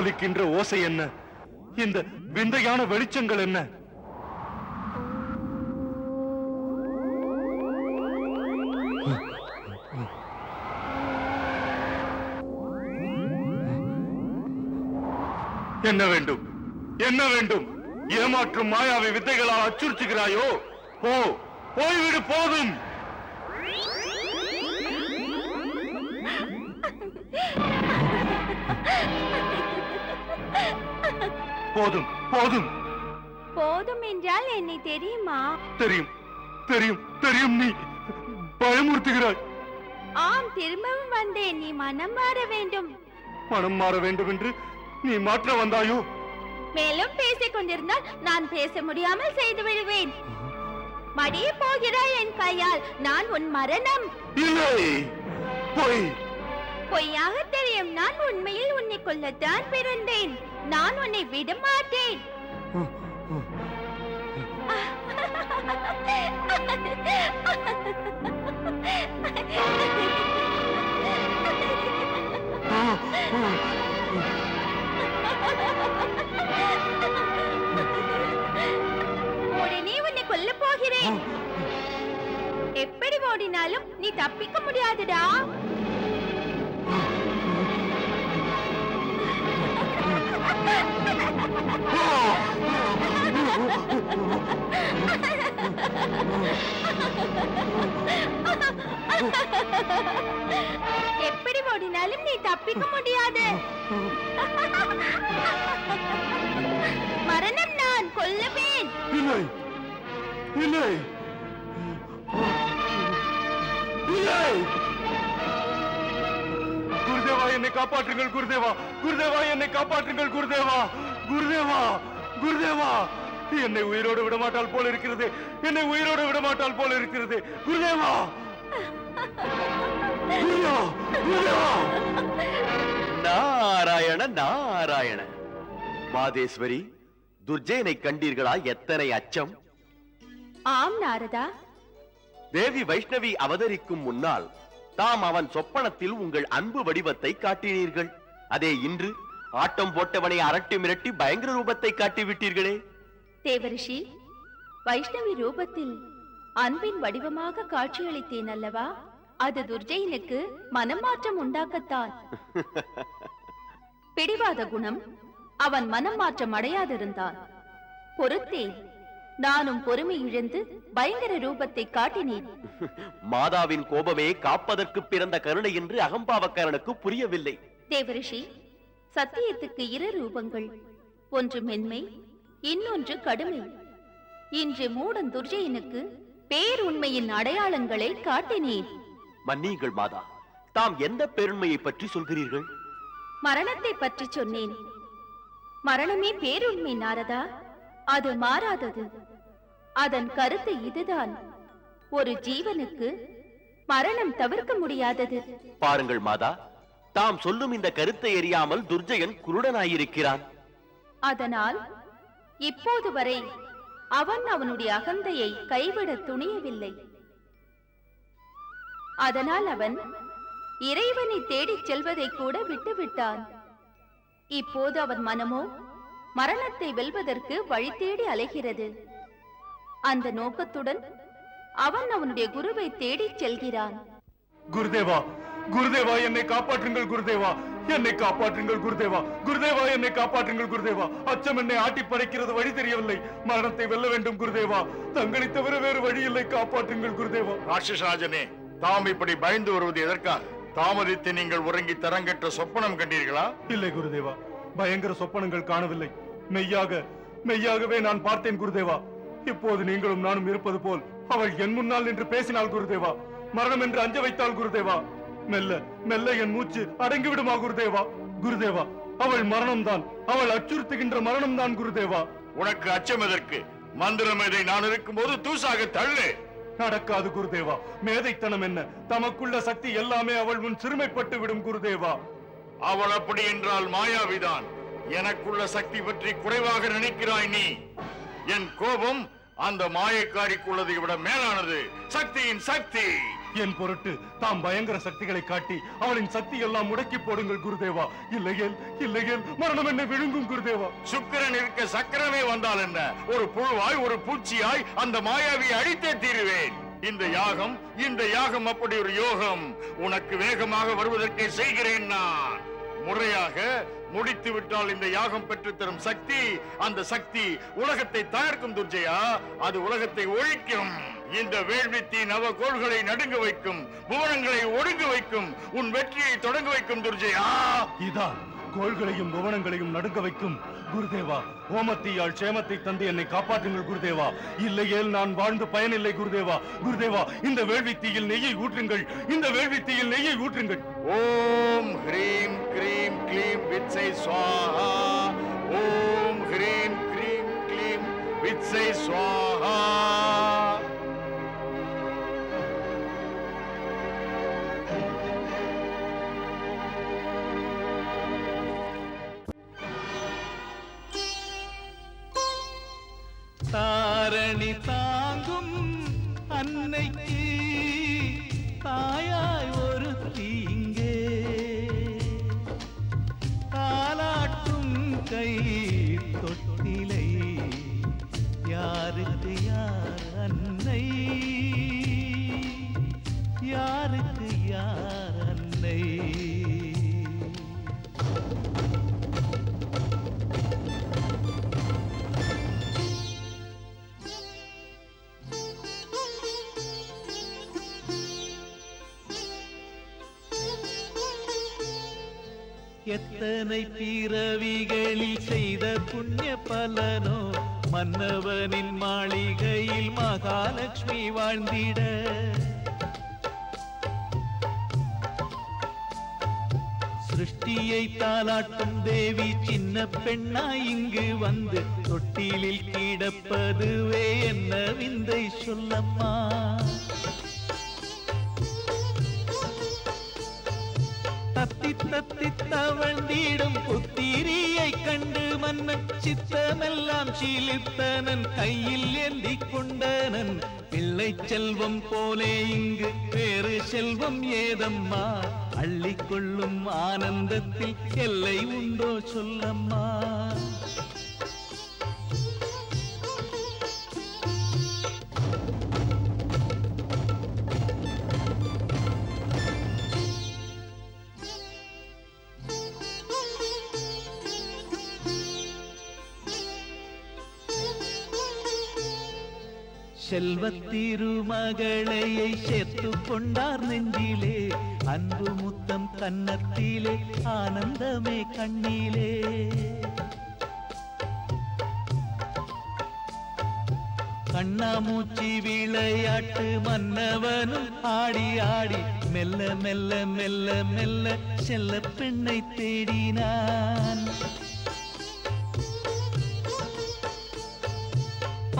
ஒலிக்கின்ற ஓசை என்ன? இந்த விந்தையான வெளிச்சங்கள் என்ன? என்ன வேண்டும்? என்ன வேண்டும்? ஏமாற்றும் மாயாவை வித்தைகளால் அச்சுறுத்துகிறாயோ? போ போய்விடு போதும். போதும் போதும். போதும் என்றால் என்னை தெரியுமா? தெரியும் தெரியும் தெரியும் நீ. பயமுறுத்துகிறாய். ஆம் திரும்பவும் வந்தேன். நீ மனம் மாற வேண்டும். மனம் மாற வேண்டும் என்று நீ மாற்ற வந்தாயோ? மேலும் பேசிக் கொண்டிருந்தால் நான் பேச முடியாமல் செய்து விடுவேன். மடிய போகிறாய் என் கையால். நான் உன் மரணம். இல்லை. போய். பொய்யாக தெரியும். நான் உண்மையில் உன்னை கொல்லத்தான் பிறந்தேன். நான் உன்னை விட மாட்டேன். உடனே உன்னை கொல்ல போகிறேன். எப்படி ஓடினாலும் நீ தப்பிக்க முடியாதுடா. எப்படி ஓடினாலும் நீ தப்பிக்க முடியாது. மரணம் நான் கொல்லுவேன். இல்லை. இல்லை. இல்லை. குருதேவா என்னை காப்பாற்றுங்கள் குருதேவா. குருதேவா என்னை காப்பாற்றுங்கள் குருதேவா. குருதேவா குருதேவா. என்னை உயிரோடு விடமாட்டால் போல இருக்கிறது. என்னை உயிரோடு விடமாட்டால் போல இருக்கிறது. குருதேவா. நாராயண நாராயண. மாதேஸ்வரி துர்ஜயனை கண்டீர்களா எத்தனை அச்சம்? ஆம் நாரதா. தேவி வைஷ்ணவி அவதரிக்கும் முன்னால் தாம் அவன் சொப்பனத்தில் உங்கள் அன்பு வடிவத்தை காட்டினீர்கள். அதே இன்று ஆட்டம் போட்டவனை அரட்டி மிரட்டி பயங்கர ரூபத்தை காட்டி விட்டீர்களே தேவரிஷி வைஷ்ணவி ரூபத்தில் அன்பின் வடிவமாக காட்சியளித்தேன் அல்லவா? அது துர்ஜயனுக்கு மனமாற்றம் உண்டாக்கத்தான். பிடிவாத குணம் அவன் மனம் மாற்றம் அடையாதிருந்தான். பொறுத்தேன் நானும் பொறுமை இழந்து பயங்கர ரூபத்தை காட்டினேன். மாதாவின் கோபமே காப்பதற்கு பிறந்த கருணை என்று அகம்பாவக்காரனுக்கு புரியவில்லை. தேவரிஷி சத்தியத்துக்கு இரு ரூபங்கள் ஒன்று மென்மை இன்னொன்று கடுமை. இன்று மூடன் துர்ஜயனுக்கு பேருண்மையின் அடையாளங்களை காட்டினேன். மன்னியுங்கள் மாதா தாம் எந்த பெருண்மையை பற்றி சொல்கிறீர்கள்? மரணத்தை பற்றி சொன்னேன். மரணமே பேருண்மை நாரதா. அது மாறாதது. அதன் கருத்து இதுதான். ஒரு ஜீவனுக்கு மரணம் தவிர்க்க முடியாதது. பாருங்கள் மாதா தாம் சொல்லும் இந்த கருத்தை எறியாமல் துர்ஜயன் குருடனாயிருக்கிறான். அதனால் இப்போது வரை அவன் அவனுடைய அகந்தையை கைவிட துணியவில்லை. அதனால் அவன் இறைவனை தேடிச் செல்வதை கூட விட்டுவிட்டான். இப்போது அவன் மனமோ மரணத்தை வெல்வதற்கு வழி தேடி அலைகிறது. அந்த நோக்கத்துடன் அவன் அவனுடைய குருவை தேடிச் செல்கிறான். குருதேவா குருதேவா என்னை காப்பாற்றுங்கள் குருதேவா. என்னை காப்பாற்றுங்கள் குருதேவா. குருதேவா என்னை காப்பாற்றுங்கள் குருதேவா. அச்சம் என்னை ஆட்டி பறைக்கிறது வழி தெரியவில்லை. மரணத்தை வெல்ல வேண்டும் குருதேவா. தங்களை தவிர வேறு வழி இல்லை. காப்பாற்றுங்கள் குருதேவா. ராட்சசராஜனே தாம் இப்படி பயந்து வருவது எதற்காக? தாமதித்து நீங்கள் உறங்கி தரங்கெட்ட சொப்பனம் கண்டீர்களா? இல்லை குருதேவா. பயங்கர சொப்பனங்கள் காணவில்லை. மெய்யாக மெய்யாகவே நான் பார்த்தேன் குருதேவா. இப்போது நீங்களும் நானும் இருப்பது போல் அவள் என் முன்னால் நின்று பேசினாள் குருதேவா. மரணம் என்று அஞ்ச வைத்தாள் குருதேவா. மெல்ல மெல்ல என் மூச்சு அடங்கி விடுமா குருதேவா. குருதேவா அவள் மரணம்தான். அவள் அச்சுறுத்துகின்ற மரணம்தான் குருதேவா. உனக்கு அச்சம் எதற்கு? மந்திரம் இதை நான் இருக்கும்போது தூசாக தள்ளு. நடக்காது குருதேவா. மேதைத்தனம் என்ன? தமக்குள்ள சக்தி எல்லாமே அவள் முன் சிறுமைப்பட்டு விடும் குருதேவா. அவள் அப்படி என்றால் மாயாவிதான். எனக்குள்ள சக்தி பற்றி குறைவாக நினைக்கிறாய் நீ. என் கோபம் அந்த மாயக்காரிக்குள்ளதை விட மேலானது. சக்தியின் சக்தி. என் பொருட்டு தாம் பயங்கர சக்திகளை காட்டி அவளின் சக்தி எல்லாம் முடக்கி போடுங்கள் குருதேவா. இல்லையேல் இல்லையேல் மரணம் என்ன விழுங்கும் குருதேவா. சுக்கிரன் இருக்க சக்கரமே வந்தால் என்ன? ஒரு புழுவாய் ஒரு பூச்சியாய் அந்த மாயாவியை அழித்தே தீருவேன். இந்த யாகம் இந்த யாகம் அப்படி ஒரு யோகம். உனக்கு வேகமாக வருவதற்கே செய்கிறேன் நான். முறையாக முடித்து விட்டால் இந்த யாகம் பெற்று தரும் சக்தி அந்த சக்தி உலகத்தை தகர்க்கும் துர்ஜயா. அது உலகத்தை ஒழிக்கும். இந்த வேள்வித்தி நவ கோள்களை நடுங்க வைக்கும் புவனங்களை ஒடுங்க வைக்கும் உன் வெற்றியை தொடங்க வைக்கும் துர்ஜயா. இதா கோள்களையும் புவனங்களையும் நடுங்க வைக்கும். குருதேவா ஓமத்தீயால் சேமத்தை தந்து என்னை காப்பாற்றுங்கள் குருதேவா. இல்லையேல் நான் வாழ்ந்து பயனில்லை குருதேவா. குருதேவா இந்த வேள்வித்தீயில் நெய்யை ஊற்றுங்கள். இந்த வேள்வித்தீயில் நெய்யை ஊற்றுங்கள். ஓம் ஹ்ரீம் it says swaha. Om Hrim Krim Klim, it. எத்தனை பிறவிகளில் செய்த புண்ணிய பலனோ மன்னவனின் மாளிகையில் மகாலட்சுமி வாழ்ந்திட. சிருஷ்டியை தாலாட்டும் தேவி சின்ன பெண்ணா இங்கு வந்து தொட்டிலில் கிடப்பதுவே என்ன விந்தை சொல்லம்மா. தத்தி தத்தி தவழ்ந்திடும் புத்திரியை கண்டு மன்னன் சித்தமெல்லாம் சீலித்தனன் கையில் ஏந்தி கொண்டனன். பிள்ளை செல்வம் போலே இங்கு வேறு செல்வம் ஏதம்மா? அள்ளிக்கொள்ளும் ஆனந்தத்தில் எல்லை உண்டோ சொல்லம்மா? செல்வத்திருமகளையை சேர்த்து கொண்டார் நெஞ்சிலே. அன்பு முத்தம் கன்னத்திலே ஆனந்தமே கண்ணிலே. கண்ணாமூச்சி விளையாட்டு மன்னவனும் ஆடி ஆடி மெல்ல மெல்ல மெல்ல மெல்ல செல்ல பெண்ணை தேடினான்.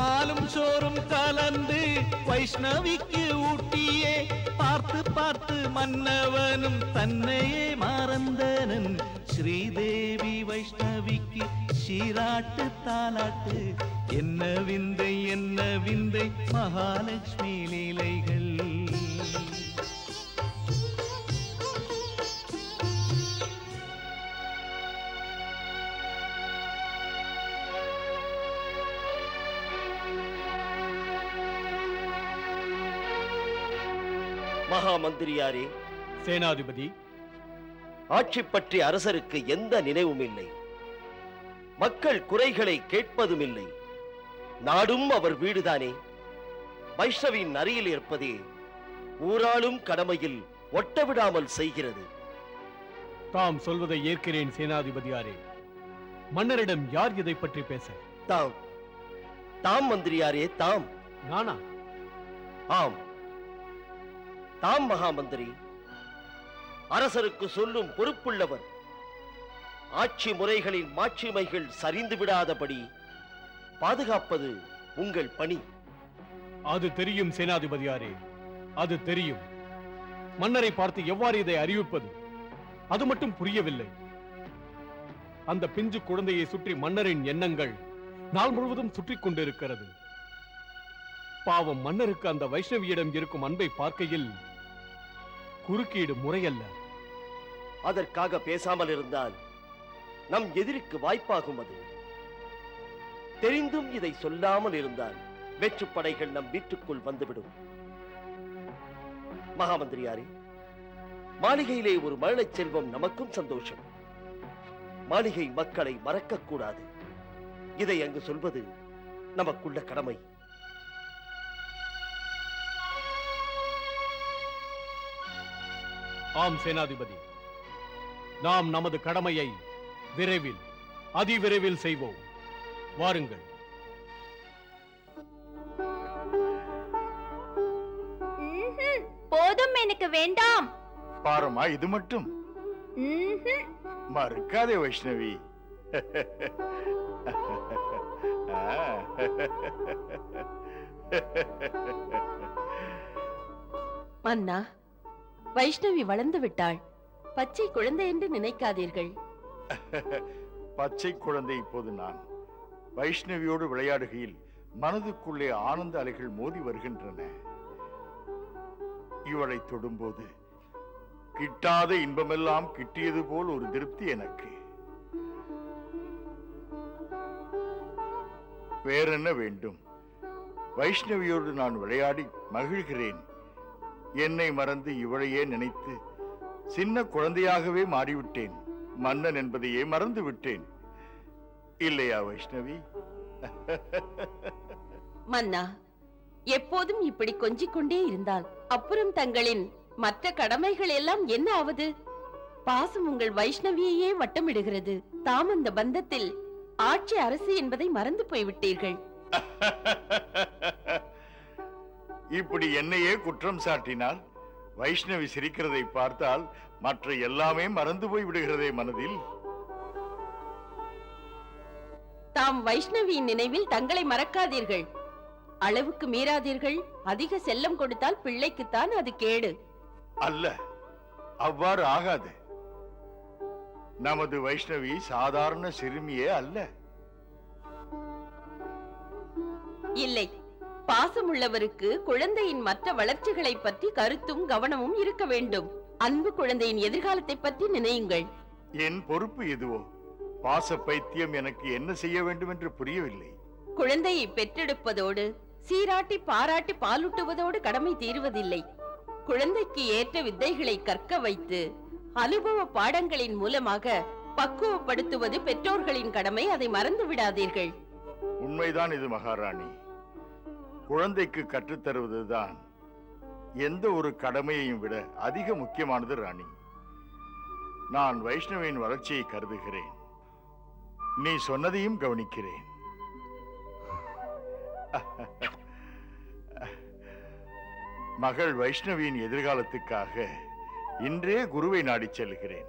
பாலும் சோறும் கலந்து வைஷ்ணவிக்கு ஊட்டியே பார்த்து பார்த்து மன்னவனும் தன்னையே மறந்தனன். ஸ்ரீதேவி வைஷ்ணவிக்கு சீராட்டு தாலாட்டு என்ன விந்தை என்ன விந்தை மகாலட்சுமி லீலை மகா மந்திரியாரே சேனாதிபதி. ஆட்சி பற்றி அரசருக்கு எந்த நினைவும் இல்லை. மக்கள் குறைகளை கேட்பதும் இல்லை. நாடும் அவர் வீடுதானே. வைஷ்ணவின் அருகில் இருப்பதே ஊராளும் கடமையில் ஒட்ட விடாமல் செய்கிறது. தாம் சொல்வதை ஏற்கிறேன் சேனாதிபதியாரே. மன்னரிடம் யார் இதை பற்றி பேச? தாம். தாம் மந்திரியாரே தாம். நானா? ஆம். தாம் மகா மந்திரி அரசருக்கு சொல்லும் பொறுப்புள்ளவர். ஆட்சி முறைகளின் மாட்சிமைகள் சரிந்து விடாதபடி பாதுகாப்பது உங்கள் பணி. அது தெரியும் சேனாதிபதியாரே அது தெரியும். மன்னரை பார்த்து எவ்வாறு இதை அறிவிப்பது? அது மட்டும் புரியவில்லை. அந்த பிஞ்சு குழந்தையை சுற்றி மன்னரின் எண்ணங்கள் நாள் முழுவதும் சுற்றிக் கொண்டிருக்கிறது. பாவம் மன்னருக்கு அந்த வைஷ்ணவியிடம் இருக்கும் அன்பை பார்க்கையில் குறுக்கீடு முறையல்ல. அதற்காக பேசாமல் இருந்தால் நம் எதிரிக்கு வாய்ப்பாகும் அது. தெரிந்தும் இதை சொல்லாமல் இருந்தால் வெற்றுப்படைகள் நம் வீட்டுக்குள் வந்துவிடும். மகாமந்திரியாரே மாளிகையிலே ஒரு மழலைச் செல்வம் நமக்கும் சந்தோஷம். மாளிகை மக்களை மறக்கக்கூடாது. இதை அங்கு சொல்வது நமக்குள்ள கடமை. ஆம் சேனாதிபதி. நாம் நமது கடமையை விரைவில் அதிவிரைவில் செய்வோம். வாருங்கள். போதும் எனக்கு வேண்டாம். பாரமா இது மட்டும். மறுக்காதே வைஷ்ணவி. மன்னா வைஷ்ணவி வளர்ந்து விட்டாள். பச்சை குழந்தை என்று நினைக்காதீர்கள். பச்சை குழந்தை இப்போது நான். வைஷ்ணவியோடு விளையாடுகையில் மனதுக்குள்ளே ஆனந்த அலைகள் மோதி வருகின்றன. இவளை தொடும்போது கிட்டாத இன்பமெல்லாம் கிட்டியது போல் ஒரு திருப்தி எனக்கு. வேறென்ன வேண்டும்? வைஷ்ணவியோடு நான் விளையாடி மகிழ்கிறேன். என்னை மறந்து இவளையே நினைத்து சின்ன குழந்தையாகவே மாறிவிட்டேன். மன்னன் என்பதையே மறந்து விட்டேன் இல்லையா வைஷ்ணவி? மன்னா எப்போதும் இப்படி கொஞ்சிக் கொண்டே இருந்தால் அப்புறம் தங்களின் மற்ற கடமைகள் எல்லாம் என்ன ஆவது? பாசம் உங்கள் வைஷ்ணவியையே வட்டமிடுகிறது. தாம் அந்த பந்தத்தில் ஆட்சி அரசு என்பதை மறந்து போய்விட்டீர்கள். இப்படி என்னையே குற்றம் சாட்டினால் வைஷ்ணவி சிரிக்கிறதை பார்த்தால் மற்ற எல்லாமே மறந்து போய் விடுகிறதே மனதில். தாம் வைஷ்ணவியின் நினைவில் தங்களை மறக்காதீர்கள். அளவுக்கு மீறாதீர்கள். அதிக செல்லம் கொடுத்தால் பிள்ளைக்குத்தான் அது கேடு. அல்ல அவ்வாறு ஆகாது. நமது வைஷ்ணவி சாதாரண சிறுமியே அல்ல. இல்லை பாசமுள்ளவருக்கு குழந்தையின் மற்ற வளர்ச்சிகளை பற்றி கருத்தும் கவனமும் இருக்க வேண்டும். அன்பு குழந்தையின் எதிர்காலத்தை பற்றி நினையுங்கள். என் பொறுப்பு எதுவோ? பாச பைத்தியம் எனக்கு என்ன செய்ய வேண்டும் என்று புரியவில்லை. குழந்தையை பெற்றெடுப்பதோடு சீராட்டி பாராட்டி பாலூட்டுவதோடு கடமை தீருவதில்லை. குழந்தைக்கு ஏற்ற வித்தைகளை கற்க வைத்து அனுபவ பாடங்களின் மூலமாக பக்குவப்படுத்துவது பெற்றோர்களின் கடமை அதை மறந்து விடாதீர்கள் உண்மைதான் இது மகாராணி. குழந்தைக்கு கற்றுத்தருவதுதான் எந்த ஒரு கடமையையும் விட அதிக முக்கியமானது ராணி. நான் வைஷ்ணவியின் வளர்ச்சியை கருதுகிறேன். நீ சொன்னதையும் கவனிக்கிறேன். மகள் வைஷ்ணவியின் எதிர்காலத்துக்காக இன்றே குருவை நாடி செல்கிறேன்.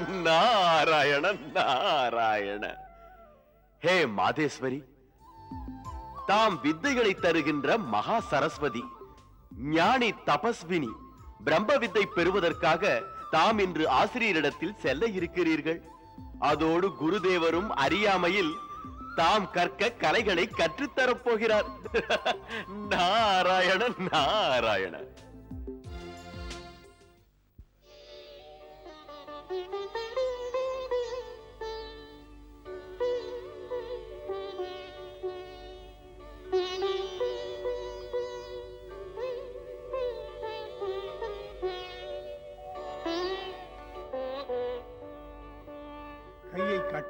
நாராயண நாராயண ஹே மாதேஸ்வரி தாம் வித்தைகளை தருகின்ற மகா சரஸ்வதி ஞானி தபஸ்வினி பிரம்ம வித்தை பெறுவதற்காக தாம் இன்று ஆசிரியரிடத்தில் செல்ல இருக்கிறீர்கள் அதோடு குருதேவரும் அறியாமையில் தாம் கற்க கலைகளை கற்றுத்தரப்போகிறார் போகிறார் நாராயண Thank you.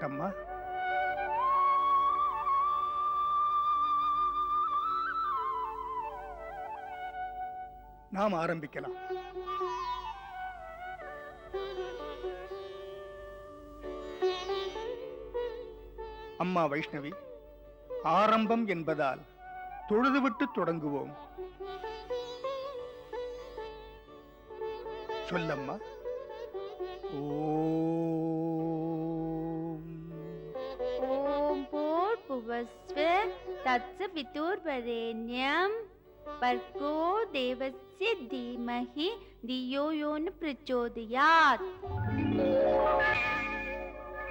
காட்டம்மா நாம் ஆரம்பிக்கலாம். அம்மா வைஷ்ணவி ஆரம்பம் என்பதால் தொழுதுவிட்டு தொடங்குவோம். சொல்லம்மா. ஓ. भर्गस्व तत्सवितुर्वरेण्यं भर्गो देवस्य धीमहि धियो यो न प्रचोदयात्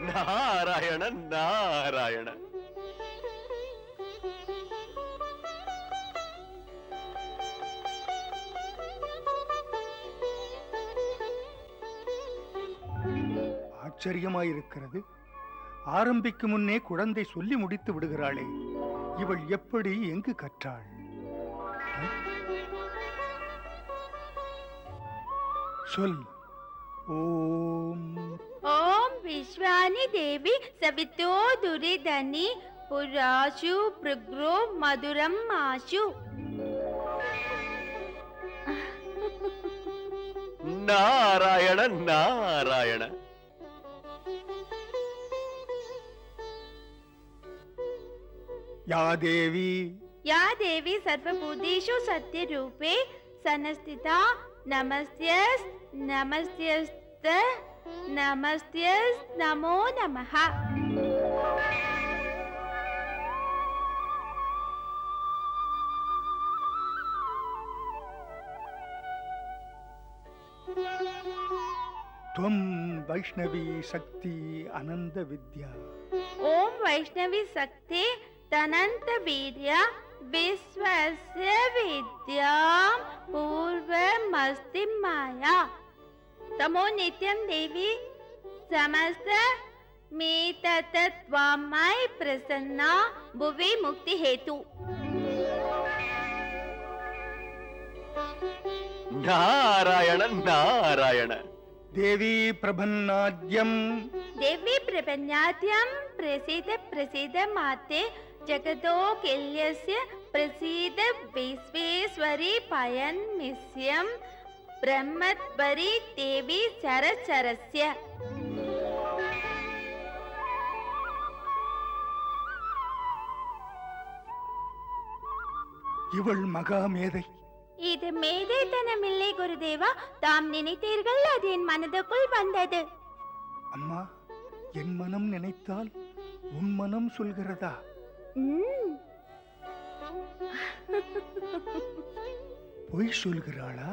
நாராயண நாராயண ஆச்சரியமாயிருக்கிறது ஆரம்பிக்கு முன்னே குழந்தை சொல்லி முடித்து விடுகிறாளே. இவள் எப்படி எங்கு கற்றாள்? சொல். ஓம். ஓம் விஸ்வானி தேவி சபித்தோ துரிதனி புராசு பிரக்ரோ மதுரம் ஆசு நாராயண நாராயண. या देवी। या देवी सर्वभूतेषु सत्यरूपे सनस्थिता नमस्त्यस् नमस्त्यस्त नमस्त्यस् नमो नमः। त्वं वैष्णवी शक्ति अनन्दविद्या ॐ वैष्णवी शक्ति तनन्त वीर्य विश्वस्य विद्यां पूर्वमस्ति माया तमो नित्यं देवी समस्त मे तत्त्वामय प्रसन्ना भुवि मुक्ति हेतु நாராயண దేవీ ప్రభన్నాద్యం దేవీ ప్రభన్నాద్యం ప్రసిద్ధ ప్రసిద్ధ మాతే జగతో కెల్యస్య ప్రసిద్ధ విశ్వేశ్వరి పయన్ మిస్యం బ్రహ్మద్వరి దేవి సరసరస్య இவள் மகாமேதை இது மேதைத்தனமில்லை குருதேவா. தாம் நினைத்தீர்கள் அது என் மனதுக்குள் வந்தது. அம்மா என் மனம் நினைத்தால் உன் மனம் சொல்கிறதா? பொய் சொல்கிறாளா?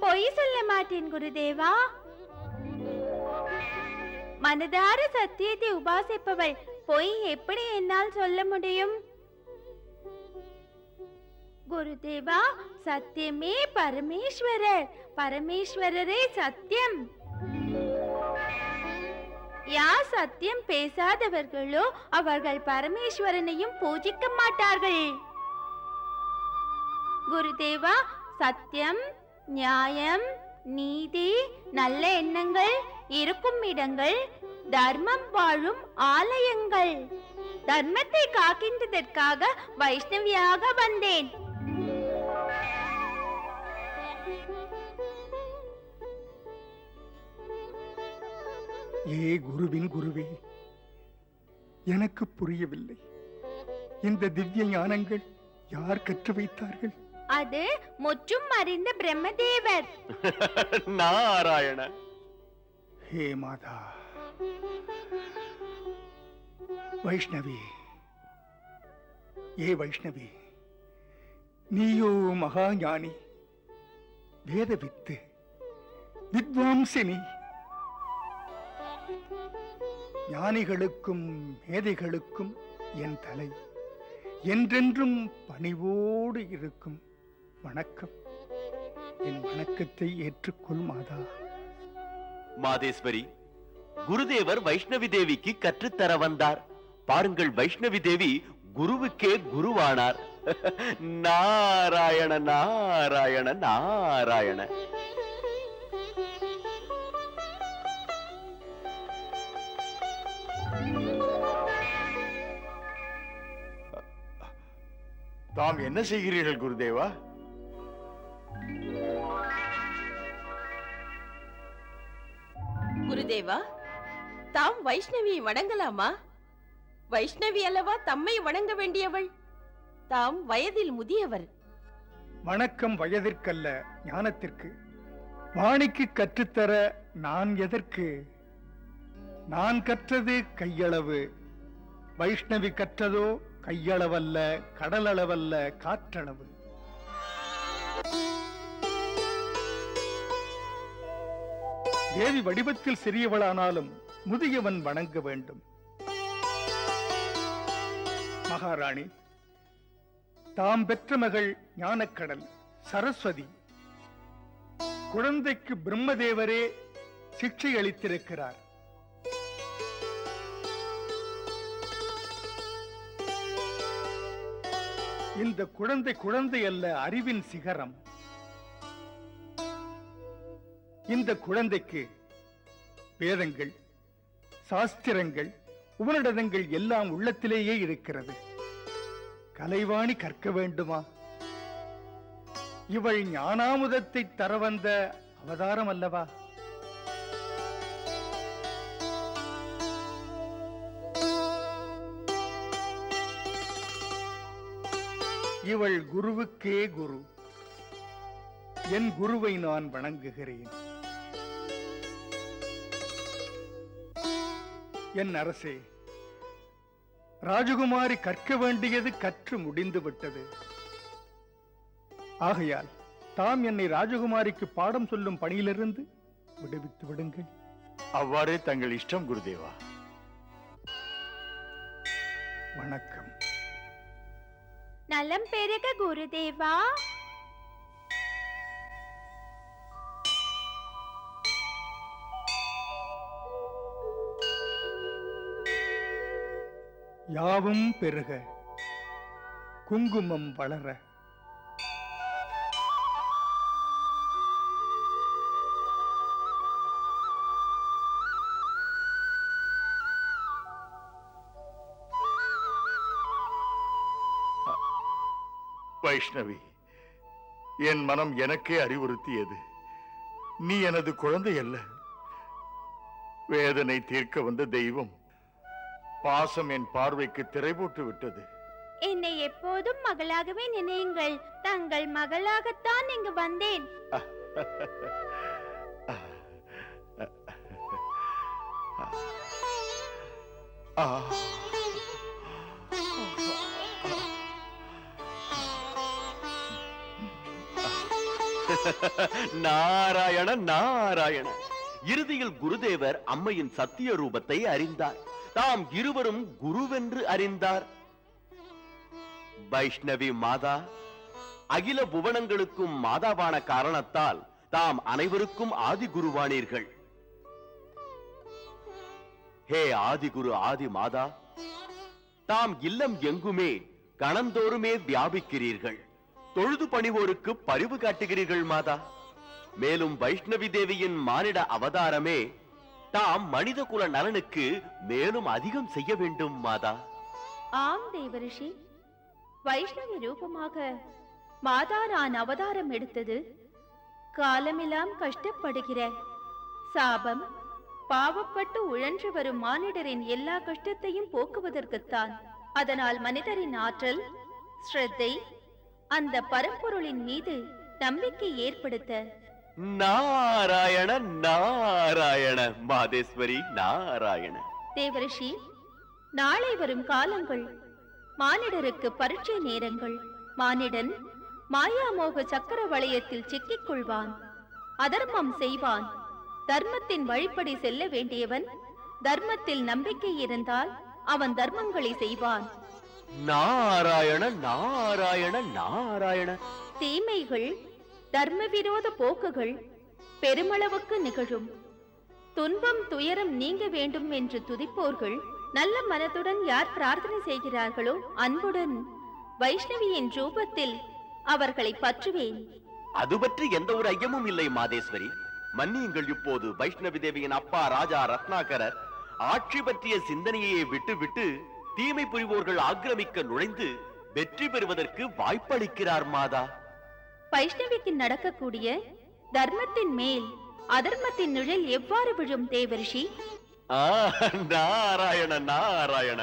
பொய் சொல்ல மாட்டேன் குருதேவா. மனதார சத்தியத்தை உபாசிப்பவள் பொய் எப்படி என்னால் சொல்ல முடியும்? குருதேவா சத்தியமே பரமேஸ்வரர். பரமேஸ்வரரே சத்தியம். யார் சத்தியம் பேசாதவர்களோ அவர்கள் பரமேஸ்வரனையும் பூஜிக்க மாட்டார்கள். குருதேவா சத்தியம் நியாயம் நீதி நல்ல எண்ணங்கள் இருக்கும் இடங்கள் தர்மம் வாழும் ஆலயங்கள். தர்மத்தை காக்கின்றதற்காக வைஷ்ணவியாக வந்தேன். ஏ குருவின் குருவே எனக்கு புரியவில்லை. இந்த திவ்ய ஞானங்கள் யார் கற்று வைத்தார்கள்? அது முற்றும் அறிந்த பிரம்மதேவர். நாராயண. ஹே மாதா. வைஷ்ணவி ஏ வைஷ்ணவி நீயோ மகா ஞானி வேத வித்து வித்வாம்சினி. ஞானிகளுக்கும் மேதைகளுக்கும் என் தலை. என்றென்றும் பணிவோடு இருக்கும் வணக்கம். என் வணக்கத்தை ஏற்றுக்கொள் மாதா. மாதேஸ்வரி குருதேவர் வைஷ்ணவி தேவிக்கு கற்றுத்தர வந்தார். பாருங்கள் வைஷ்ணவி தேவி குருவுக்கே குருவானார். நாராயண நாராயண நாராயண. தாம் என்ன செய்கிறீர்கள் குருதேவா? குருதேவா தாம் வைஷ்ணவியை வணங்கலாமா? வைஷ்ணவி அல்லவா தம்மை வணங்க வேண்டியவள்? தாம் வயதில் முதியவர். வணக்கம் வயதிற்கல்ல ஞானத்திற்கு. வாணிக்கு கற்றுத்தர நான் எதற்கு? நான் கற்றது கையளவு. வைஷ்ணவி கற்றதோ கையளவல்ல கடலளவல்ல காற்றளவு. தேவி வடிவத்தில் சிறியவளானாலும் முதியவன் வணங்க வேண்டும். மகாராணி தாம் பெற்ற மகள் ஞானக்கடல் சரஸ்வதி. குழந்தைக்கு பிரம்மதேவரே சிக்ஷை அளித்திருக்கிறார். இந்த குழந்தை குழந்தை அல்ல அறிவின் சிகரம். இந்த குழந்தைக்கு வேதங்கள் சாஸ்திரங்கள் உபனிடதங்கள் எல்லாம் உள்ளத்திலேயே இருக்கிறது. கலைவாணி கற்க வேண்டுமா? இவள் ஞானாமுதத்தை தர வந்த அவதாரம் அல்லவா? இவள் குருவுக்கே குரு. என் குருவை நான் வணங்குகிறேன். என் அரசே ராஜகுமாரி கற்க வேண்டியது கற்று முடிந்து விட்டது. ஆகையால் தாம் என்னை ராஜகுமாரிக்கு பாடம் சொல்லும் பணியிலிருந்து விடுவித்து விடுங்கள். அவ்வாறே தங்கள் இஷ்டம் குருதேவா. வணக்கம். நலம் பெருக குருதேவா. யாவும் பெருக குங்குமம் வளர. வைஷ்ணவி என் மனம் எனக்கே அறிவுறுத்தியது. நீ எனது குழந்தை அல்ல. வேதனை தீர்க்க வந்த தெய்வம் பாசம் என் பார்வைக்கு திரை போட்டு விட்டது. என்னை எப்போதும் மகளாகவே நினையுங்கள். தங்கள் மகளாகத்தான் இங்கு வந்தேன். ஆ. நாராயண நாராயண. இறுதியில் குருதேவர் அம்மையின் சத்திய ரூபத்தை அறிந்தார். தாம் இருவரும் குருவென்று அறிந்தார். வைஷ்ணவி மாதா அகில புவனங்களுக்கும் மாதாவான காரணத்தால் தாம் அனைவருக்கும் ஆதி குருவானீர்கள் ஹே ஆதி குரு ஆதி மாதா தாம் இல்லம் எங்குமே கணந்தோறுமே வியாபிக்கிறீர்கள். தொழுது பணிவோருக்கு பரிவு காட்டுகிறீர்கள் மாதா. மேலும் வைஷ்ணவி தேவியின் மானிட அவதாரமே தாம் மனித குல நலனுக்கு மேலும் அதிகம் செய்ய வேண்டும் மாதா. ஆம் தேவரிஷி. வைஷ்ணவி ரூபமாக மாதா நான் அவதாரம் எடுத்தது காலமெல்லாம் கஷ்டப்படுகிற சாபம் பாவப்பட்டு உழன்று வரும் மானிடரின் எல்லா கஷ்டத்தையும் போக்குவதற்குத்தான். அதனால் மனிதரின் ஆற்றல் ஸ்ரத்தை அந்த பரம்பொருளின் மீது நம்பிக்கை ஏற்படுத்த. நாராயண நாராயண மாதேஸ்வரி நாராயண. தேவரிஷி நாளை வரும் காலங்கள் மானிடருக்கு பரீட்சை நேரங்கள் மானிடன் மாயாமோக சக்கர வளையத்தில் சிக்கிக் கொள்வான் அதர்மம் செய்வான் தர்மத்தின் வழிப்படி செல்ல வேண்டியவன் தர்மத்தில் நம்பிக்கை இருந்தால் அவன் தர்மங்களை செய்வான். நாராயண நாராயண நாராயண. தீமைகள் தர்ம விரோத போக்குகள் பெருமளவுக்கு நிகழும். துன்பம் துயரம் நீங்க வேண்டும் என்று துதிப்போர்கள் நல்ல மனதுடன் யார் பிரார்த்தனை செய்கிறார்களோ அன்புடன். வைஷ்ணவியின் ரூபத்தில் அவர்களை பற்றுவேன். அது பற்றி எந்த ஒரு ஐயமும் இல்லை மாதேஸ்வரி. மன்னியுங்கள் இப்போது வைஷ்ணவி தேவியின் அப்பா ராஜா ரத்னாகரர் ஆட்சி பற்றிய சிந்தனையை விட்டுவிட்டு தீமை புரிவோர்கள் ஆக்கிரமிக்க நுழைந்து வெற்றி பெறுவதற்கு வாய்ப்பளிக்கிறார் மாதா. வைஷ்ணவிக்கு நடக்கக்கூடிய தர்மத்தின் மேல் அதர்மத்தின் நிழல் எவ்வாறு விழும் தேவரிஷி நாராயண நாராயண.